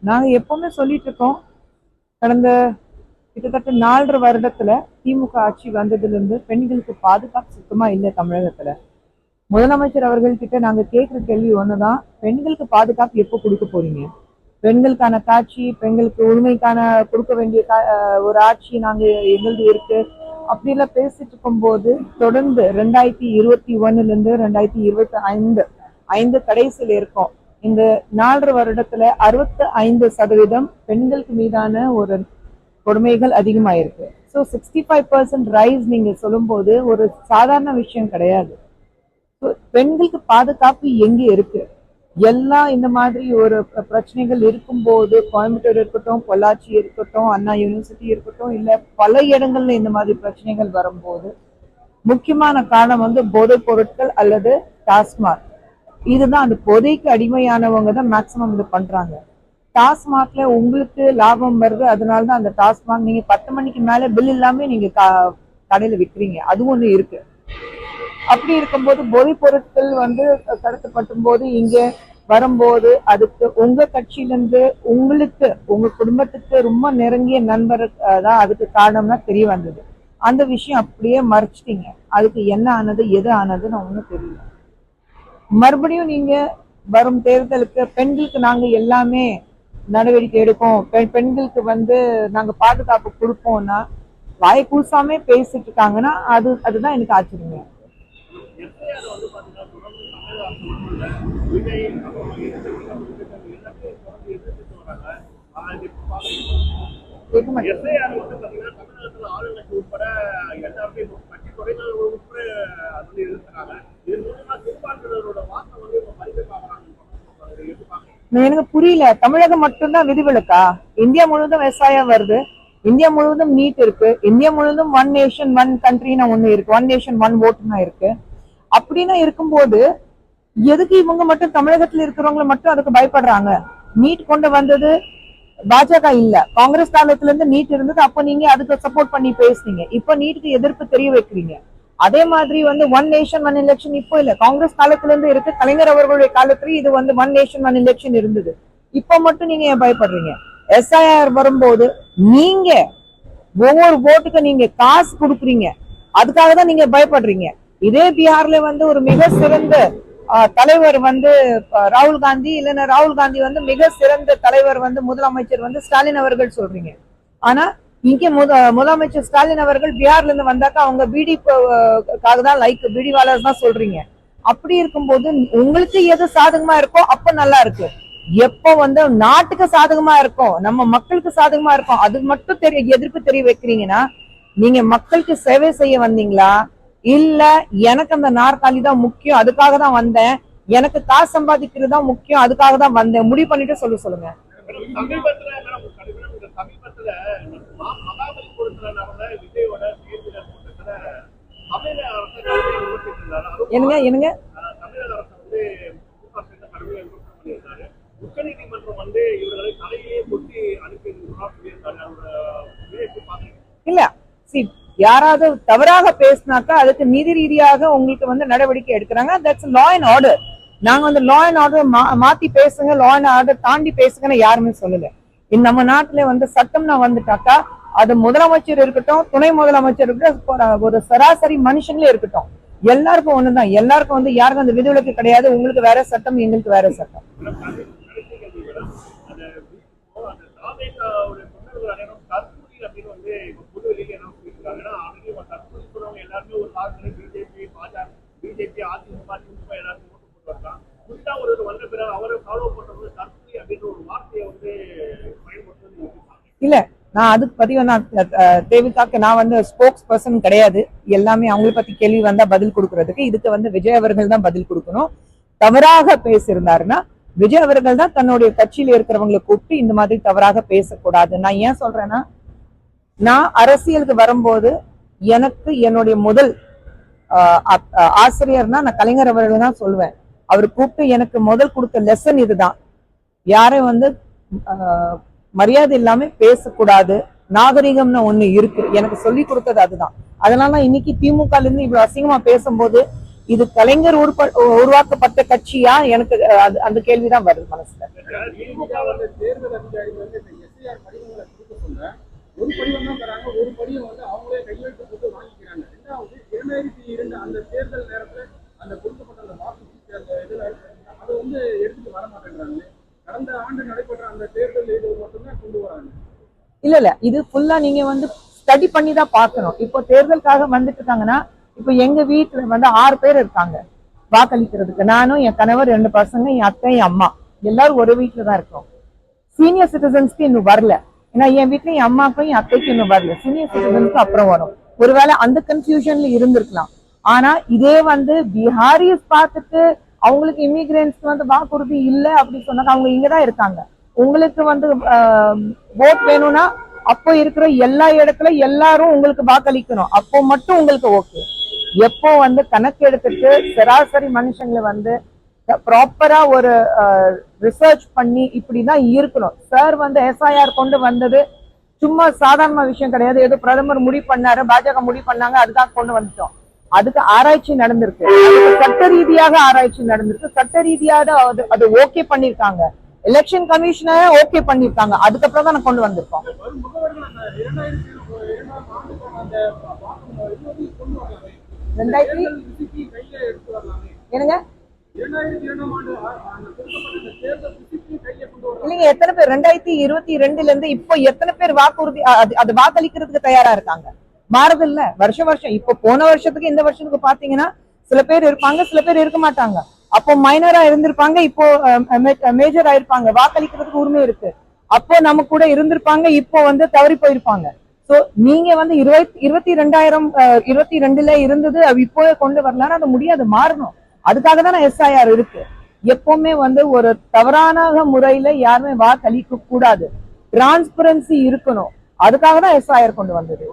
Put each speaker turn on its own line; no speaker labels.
நாங்கள் எப்பவுமே சொல்லிட்டு இருக்கோம் கடந்த கிட்டத்தட்ட நாலரை வருடத்துல திமுக ஆட்சி வந்ததுல இருந்து பெண்களுக்கு பாதுகாப்பு சுத்தமாக இல்லை தமிழகத்துல. முதலமைச்சர் அவர்கள் கிட்ட நாங்க கேட்குற கேள்வி ஒண்ணுதான் பெண்களுக்கு பாதுகாப்பு எப்போ கொடுக்க போறீங்க? பெண்களுக்கான காட்சி பெண்களுக்கு உரிமைக்கான கொடுக்க வேண்டிய அஹ் ஒரு ஆட்சி நாங்க எங்களுது இருக்கு? அப்படிலாம் பேசிட்டு இருக்கும்போது தொடர்ந்து ரெண்டாயிரத்தி இருபத்தி ஒன்னுல இருந்து ரெண்டாயிரத்தி இருபத்தி ஐந்து ஐந்து கடைசியில் இருக்கோம். இந்த நாலரை வருடத்துல அறுபத்து ஐந்து சதவீதம் பெண்களுக்கு மீதான ஒரு கொடுமைகள் அதிகமாயிருக்கு. So sixty five percent rise நீங்க சொல்லும்போது ஒரு சாதாரண விஷயம் கிடையாது. பெண்களுக்கு பாதுகாப்பு எங்க இருக்கு? எல்லாம் இந்த மாதிரி ஒரு பிரச்சனைகள் இருக்கும்போது கோயம்புத்தூர் இருக்கட்டும் பொள்ளாச்சி இருக்கட்டும் அண்ணா யூனிவர்சிட்டி இருக்கட்டும் இல்லை பல இடங்கள்ல இந்த மாதிரி பிரச்சனைகள் வரும்போது முக்கியமான காரணம் வந்து போதைப் பொருட்கள் அல்லது டாஸ்மாக். இதுதான் அந்த பொதைக்கு அடிமையானவங்க தான் மேக்சிமம் இது பண்றாங்க. டாஸ்மாக்ல உங்களுக்கு லாபம் வருது அதனால தான் அந்த டாஸ்மாக் நீங்க பத்து மணிக்கு மேல பில் இல்லாம நீங்க கடையில விற்கிறீங்க அது ஒண்ணு இருக்கு. அப்படி இருக்கும்போது போதைப் பொருட்கள் வந்து கடத்தப்படும் போது இங்க வரும்போது அதுக்கு உங்க கட்சியிலிருந்து உங்களுக்கு உங்க குடும்பத்துக்கு ரொம்ப நெருங்கிய நண்பர் தான் அதுக்கு காரணம்னா தெரிய வந்தது. அந்த விஷயம் அப்படியே மறைச்சிட்டீங்க. அதுக்கு என்ன ஆனது எது ஆனதுன்னு ஒன்றும் தெரியல. மறுபடியும் நீங்க வரும் தேர்தலுக்கு பெண்களுக்கு நாங்க எல்லாமே நடவடிக்கை எடுப்போம். பெண் பெண்களுக்கு வந்து நாங்க பாதுகாப்பு கொடுப்போம்னா வாயை கூசாமே பேசிட்டு இருக்காங்கன்னா அது அதுதான் எனக்கு ஆச்சரியங்க கேட்க
உட்பட எல்லாருமே கட்சி துறைகள் உட்பட எதிர்க்கிறாங்க.
எனக்கு புரியல. தமிழகம் மட்டும்தான் விதிவிலக்கா? இந்தியா முழுவதும் விவசாயம் வருது. இந்தியா முழுவதும் நீட் இருக்கு. இந்தியா முழுவதும் ஒன் நேஷன் ஒன் கண்ட்ரின்னு ஒண்ணு இருக்கு. ஒன் நேஷன் ஒன் ஓட்டுனா இருக்கு. அப்படின்னா இருக்கும்போது எதுக்கு இவங்க மட்டும் தமிழகத்துல இருக்கிறவங்கள மட்டும் அதுக்கு பயப்படுறாங்க? நீட் கொண்டு வந்தது பாஜக இல்ல. காங்கிரஸ் காலத்துல இருந்து நீட் இருந்தது. அப்ப நீங்க அதுக்கு சப்போர்ட் பண்ணி பேசுனீங்க. இப்ப நீட்டுக்கு எதிர்ப்பு தெரிய வைக்கிறீங்க. அதே மாதிரி வந்து ஒன் நேஷன் ஒன் எலெக்ஷன் இப்போ இல்ல. காங்கிரஸ் காலத்துல இருந்து இருக்கு. கலைஞர் அவர்களுடைய காலத்துலயும் இது வந்து ஒன் நேஷன் ஒன் எலெக்ஷன் இருந்தது. இப்ப மட்டும் நீங்க ஏன் பயப்படுறீங்க? எஸ்ஐஆர் வரும்போது நீங்க ஒவ்வொரு ஓட்டுக்கு நீங்க காசு கொடுக்குறீங்க. அதுக்காக தான் நீங்க பயப்படுறீங்க. இதே பீகார்ல வந்து ஒரு மிக சிறந்த ஆஹ், தலைவர் வந்து ராகுல் காந்தி. இல்லைன்னா ராகுல் காந்தி வந்து மிக சிறந்த தலைவர் வந்து முதலமைச்சர் வந்து ஸ்டாலின் அவர்கள் சொல்றீங்க. ஆனா இங்க முத முதலமைச்சர் ஸ்டாலின் அவர்கள் பீகார்ல இருந்து வந்தாக்கா அவங்க பிடி காக தான் லைக் பிடிவாளர் தான் சொல்றீங்க. அப்படி இருக்கும்போது உங்களுக்கு எது சாதகமா இருக்கோ அப்ப நல்லா இருக்கு. எப்போ வந்து நாட்டுக்கு சாதகமா இருக்கும் நம்ம மக்களுக்கு சாதகமா இருக்கும் அது மட்டும் தெரிய எதிர்ப்பு தெரிய வைக்கிறீங்கன்னா நீங்க மக்களுக்கு சேவை செய்ய வந்தீங்களா? இல்ல எனக்கு அந்த நாற்காலி தான் முக்கியம் அதுக்காக தான் வந்தேன். எனக்கு காசு சம்பாதிக்கிறது தான் முக்கியம் அதுக்காக தான் வந்தேன். முடிவு பண்ணிட்டு சொல்ல சொல்லுங்க. என்னங்க என்னங்க? இல்ல சி யாராவது தவறாக பேசினாக்கா அதுக்கு நீதி ரீதியாக உங்களுக்கு வந்து நடவடிக்கை எடுக்கிறாங்க. தட்ஸ் லா அண்ட் ஆர்டர் நாங்க வந்து லா அண்ட் ஆர்டர் மாத்தி பேசுங்க லா அண்ட் ஆர்டர் தாண்டி பேசுங்கன்னு யாருமே சொல்லல. நம்ம நாட்டுல வந்து சட்டம்னா வந்துட்டாக்கா அது முதலமைச்சர் இருக்கட்டும் துணை முதலமைச்சர் இருக்கட்டும் ஒரு- சராசரி மனுஷங்களே இருக்கட்டும். எல்லாருக்கும் ஒண்ணுதான். எல்லாருக்கும் வந்து யாருக்கும் அந்த விதிவிலக்கு கிடையாது. உங்களுக்கு வேற சட்டம் எங்களுக்கு வேற சட்டம்
மேடம், கடைசி கடைசி கேள்வி மேடம். அந்த இப்போ அந்த தாவேகாவோட தொண்டர்கள் அனைவரும் தற்கொலை அப்படின்னு வந்து இப்போ பொது வெளியில என்ன சொல்லியிருக்காங்க ஏன்னா ஆல்ரெடி தற்கொலை சொல்றவங்க எல்லாருமே ஒரு காலத்துல பிஜேபி பாஜக பிஜேபி அதிமுக திமுக எல்லாருக்கும் ஓட்டு போட்டு வரலாம் புதுசா ஒரு இது வந்த பிறகு அவரை ஃபாலோ பண்றது தற்கொலை அப்படின்ற ஒரு வார்த்தையை வந்து பயன்படுத்துறது எப்படி
இல்ல நான் அதுக்கு பதிவு நான் தேவிகாக்கு நான் வந்து ஸ்போக்ஸ் பர்சன் கிடையாது. எல்லாமே அவங்கள பத்தி கேள்வி வந்தா பதில் கொடுக்கறதுக்கு இதுக்கு வந்து விஜய் அவர்கள் தான் பதில் கொடுக்கணும். தவறாக பேசியிருந்தாருன்னா விஜய் அவர்கள் தான் தன்னுடைய கட்சியில இருக்கிறவங்களை கூப்பிட்டு இந்த மாதிரி தவறாக பேசக்கூடாது. நான் ஏன் சொல்றேன்னா நான் அரசியலுக்கு வரும்போது எனக்கு என்னுடைய முதல் ஆஹ், ஆசிரியர்னா நான் கலைஞர் அவர்கள் தான் சொல்லுவேன் அவர் கூப்பிட்டு எனக்கு முதல் கொடுத்த லெசன் இதுதான். யாரையும் வந்து ஆஹ், மரியாதை இல்லாம பேசக்கூடாது. நாகரிகம்னு ஒண்ணு இருக்கு. எனக்கு சொல்லி கொடுத்தது அதுதான். அதனால இன்னைக்கு திமுக இருந்து இவ்வளவு அசிங்கமா பேசும்போது இது கலைஞர் உருவாக்கப்பட்ட கட்சியா? எனக்கு அந்த கேள்விதான் வருது மனசுல.
ஒரு படிவம் தான் தராங்க ஒரு படிவம் வந்து அவங்களே கையெழுத்து போட்டு வாங்கிக்கிறாங்க. ரெண்டாவது இரண்டாயிரத்தி இரண்டு அந்த தேர்தல் நேரத்துல அந்த கொடுக்கப்பட்ட அந்த வாக்கு சீட்டு அந்த இதுல அதை வந்து எடுத்துட்டு வர மாட்டேங்கிறாங்க கடந்த ஆண்டு நடைபெற்ற அந்த தேர்தல் இது மட்டும்தான் கொண்டு வராங்க
இல்ல இல்ல. இது ஃபுல்லா நீங்க வந்து ஸ்டடி பண்ணி தான் பார்க்கணும். இப்போ தேர்தலுக்காக வந்துட்டு இருக்காங்கன்னா இப்போ எங்க வீட்டுல வந்து ஆறு பேர் இருக்காங்க. வாக்களிக்கிறதுக்கு. நானும் என் கணவர் ரெண்டு பசங்க என் அத்தை என் அம்மா. எல்லாரும் ஒரு வீட்டுல தான் இருக்கோம். சீனியர் சிட்டிசன்ஸ்க்கு இன்னும் வரல. ஏன்னா என் வீட்டுல என் அம்மாக்கும் என் அத்தைக்கும் இன்னும் வரல. சீனியர் சிட்டிசன்ஸ்க்கு அப்புறம் வரும். ஒருவேளை அந்த கன்ஃபியூஷன்ல இருந்திருக்கலாம். ஆனா இதே வந்து பிஹாரிஸ் பார்த்துட்டு அவங்களுக்கு இமிகிரன்ஸ்க்கு வந்து வாக்குறுதி இல்லை அப்படின்னு சொன்னாங்க அவங்க இங்கதான் இருக்காங்க. உங்களுக்கு வந்து ஓட் வேணும்னா அப்போ இருக்கிற எல்லா இடத்துல எல்லாரும் உங்களுக்கு வாக்களிக்கணும். அப்போ மட்டும் உங்களுக்கு ஓகே எப்போ வந்து கணக்கு எடுத்துட்டு சராசரி மனுஷங்களை வந்து ப்ராப்பரா ஒரு ரிசர்ச் பண்ணி இப்படிதான் இருக்கணும். சார் வந்து எஸ்ஐஆர் கொண்டு வந்தது. சும்மா சாதாரண விஷயம் கிடையாது. ஏதோ பிரதமர் முடிவு பண்ணாரு பாஜக முடிவு பண்ணாங்க அதுதான் கொண்டு வந்துட்டோம். அதுக்கு ஆராய்ச்சி நடந்திருக்கு. சட்ட ரீதியாக ஆராய்ச்சி நடந்திருக்கு. சட்ட ரீதியாக அது அது ஓகே பண்ணிருக்காங்க எலெக்ஷன் கமிஷனர் ஓகே பண்ணிருக்காங்க அதுக்கப்புறம் தான் நான் கொண்டு வந்திருக்கோம். ரெண்டாயிரத்தி என்னங்க? இல்லைங்க எத்தனை பேர்? ரெண்டாயிரத்தி இருபத்தி ரெண்டுல இருந்து இப்போ எத்தனை பேர் வாக்குறுதி அது அது வாக்களிக்கிறதுக்கு தயாரா இருக்காங்க? மாறுது இல்ல. வருஷம் வருஷம். இப்போ போன வருஷத்துக்கு இந்த வருஷத்துக்கு பாத்தீங்கன்னா சில பேர் இருப்பாங்க சில பேர் இருக்க மாட்டாங்க. அப்போ மைனரா இருந்திருப்பாங்க இப்போ மேஜர் ஆயிருப்பாங்க. வாக்களிக்கிறதுக்கு உரிமை இருக்கு. அப்போ நம்ம கூட இருந்திருப்பாங்க இப்போ வந்து தவறி போயிருப்பாங்க. சோ நீங்க வந்து இருபத்தி இருபத்தி ரெண்டாயிரம் இருபத்தி ரெண்டுல இருந்தது அது இப்போ கொண்டு வரலாம்னு அது முடியாது மாறணும். அதுக்காக தான் எஸ்ஐஆர் இருக்கு. எப்பவுமே வந்து ஒரு தவறான முறையில யாருமே வாக்களிக்க கூடாது டிரான்ஸ்பரன்சி இருக்கணும். அதுக்காக தான் எஸ்ஐஆர் கொண்டு வந்தது.